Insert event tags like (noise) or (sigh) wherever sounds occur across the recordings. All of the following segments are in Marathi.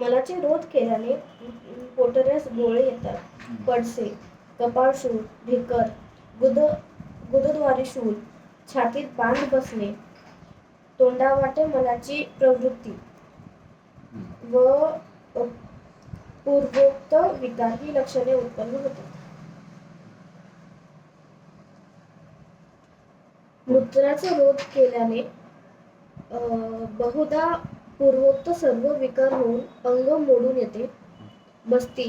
मलाचे रोध केल्याने पोटऱ्यास गोळे येतात. पडसे कपाळशूल ढेकर गुद गुदद्वारी शूल छातीत बांध बसणे तोंडावाटे मलाची प्रवृत्ती व पूर्वोक्त विकार ही लक्षणे उत्पन्न होतात. मूत्राचा रोध केल्याने बहुधा पूर्वोक्त सर्व विकार होऊन अंग मोडून येते. बस्ती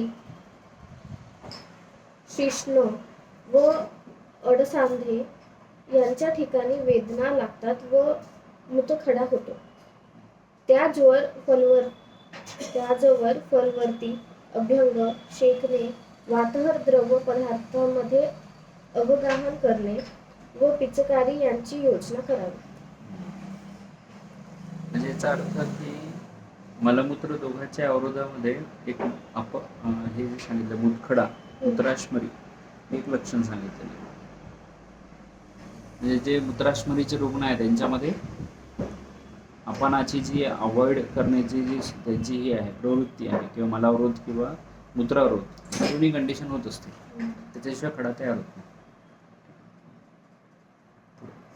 शिष्ण व अडसांधे यांच्या ठिकाणी वेदना लागतात व मृतखडा होतो. त्याजवर फलवर त्याजवर फलवर्ती अभ्यंग शेकणे वातहर द्रव पदार्थामध्ये अवगाहन करणे व पिचकारी यांची योजना करावी. याचा अर्थ की मलमूत्र दोघांच्या अवरोधामध्ये एक अप हे जे सांगितलं मुतखडा मूत्राश्मरी एक लक्षण सांगितलेलं म्हणजे जे मूत्राश्मरीचे रुग्ण आहेत त्यांच्यामध्ये अपनाची जी अवॉइड करण्याची जी त्यांची ही आहे प्रवृत्ती आहे किंवा मलावरोध किंवा मूत्रावरोध दोन्ही कंडिशन होत असते त्याच्याशिवाय खडा तयार होत नाही.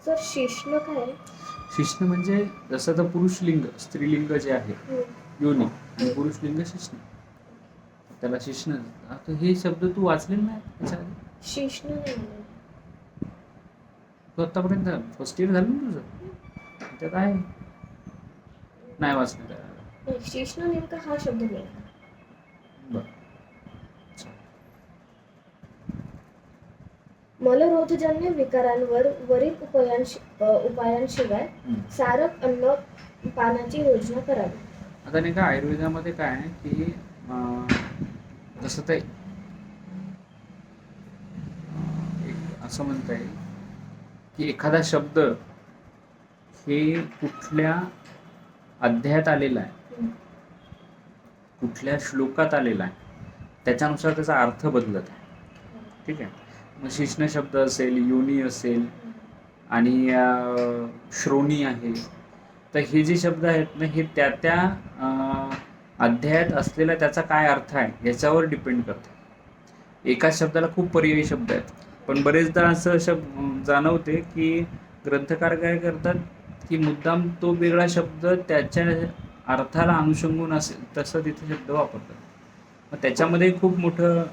सर शिष्ण काय? शिष्ण म्हणजे जसं तर पुरुष लिंग स्त्रीलिंग जे आहे हम्म. योनी आणि पुरुष लिंग शिष्ण. त्याला शिष्ण आता हे शब्द तू वाचलेले नाही त्याच्या आधी शिष्ण नाही. तू आतापर्यंत फर्स्ट इयर झालं ना तुझं? त्यात आहे. नाही वाचलं त्याला. शिष्ण नेमका हा शब्द नाही बरं. मलरोधजन्य विकारांवर वरील उपायांशी उपायांशिवाय. सारक अन्न पानाची योजना करावी आता नाही का आयुर्वेदामध्ये काय आहे की अं, जसं ते अं, एक असं म्हणता येईल की एखादा शब्द हे कुठल्या अध्यायात आलेला आहे हम्म. कुठल्या श्लोकात आलेला आहे त्याच्यानुसार त्याचा अर्थ बदलत आहे ठीक आहे शिष्ण शब्द असेल योनी असेल आणि श्रोणी आहे. तर हे जे शब्द आहेत ना हे त्या त्या अध्यायात असलेला त्याचा काय अर्थ आहे याच्यावर डिपेंड करतं. एकाच शब्दाला खूप पर्यायी शब्द आहेत. पण बरेचदा असं शब्द जाणवते की ग्रंथकार काय करतात की मुद्दाम तो वेगळा शब्द त्याच्या अर्थाला अनुषंगून असेल तसं तिथे शब्द वापरतात. मग त्याच्यामध्ये खूप मोठं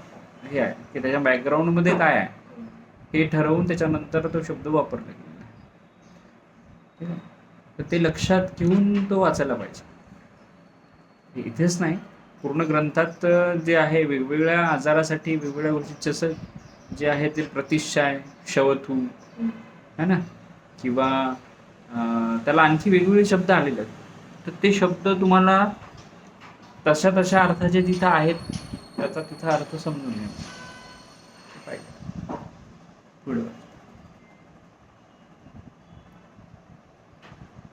हे आहे की त्याच्या बॅकग्राऊंडमध्ये काय आहे? हे ठरवून त्याच्यानंतर तो शब्द वापरला गेला. तर ते लक्षात घेऊन तो वाचायला पाहिजे. इथेच नाही. पूर्ण ग्रंथात जे आहे वेगवेगळ्या आजारासाठी वेगवेगळ्या गोष्टी जसं जे आहे ते प्रतिशाय शवथू है ना? किंवा त्याला आणखी वेगवेगळे शब्द आलेले आहेत. तर ते शब्द तुम्हाला तशा तशा अर्थाचे जिथं आहेत त्याचा तिथं अर्थ समजून घ्या. पुढं.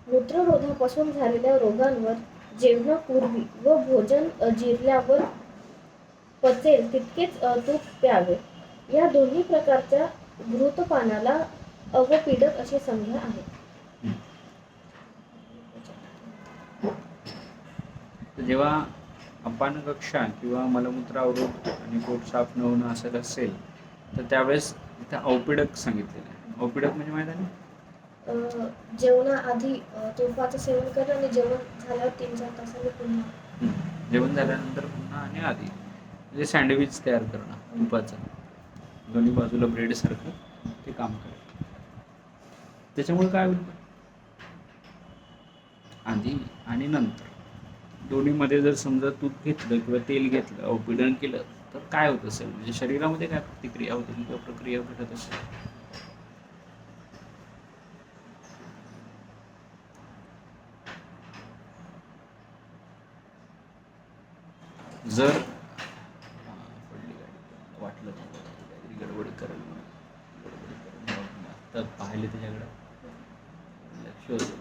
मूत्ररोधापासून झालेल्या रोगांवर जेवणापूर्वी व भोजन जिरल्यावर पचेल तितकेच तूप प्यावे. या दोन्ही प्रकारच्या घृतपानाला अवपीडक अशी संज्ञा आहे. जेव्हा अपान कक्षा किंवा मलमूत्र अवरोध आणि पोट साफ न होणं असं असेल तर त्यावेळेस इथं औपिडक सांगितलेलं आहे. औपिडक म्हणजे माहिती आहे? ना जेवणाआधी अ, तुपाचं सेवन करणं आणि जेवण झाल्यावर तीन चार तासांनी पुन्हा. हम्म. जेवण झाल्यानंतर पुन्हा आणि आधी. म्हणजे सँडविच तयार करणं तुपाचं. दोन्ही बाजूला ब्रेडसारखं ते काम करायचं त्याच्यामुळे काय होईल? आधी आणि नंतर. दोन्हीमध्ये जर समजा तूप घेतलं किंवा तेल घेतलं औपिडन केलं तर काय होत असेल? म्हणजे शरीरामध्ये काय प्रतिक्रिया होते किंवा प्रक्रिया घडत असेल? जर वाटलं काहीतरी गडबड करेल म्हणून. करेल पाहिले त्याच्याकडे. लक्ष होतं.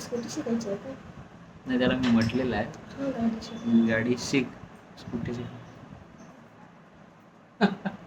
स्कूटी शिकायची आहे का? नाही त्याला मी म्हटलेलं आहे. हो, गाडी शिक. स्कूटी शिक (laughs)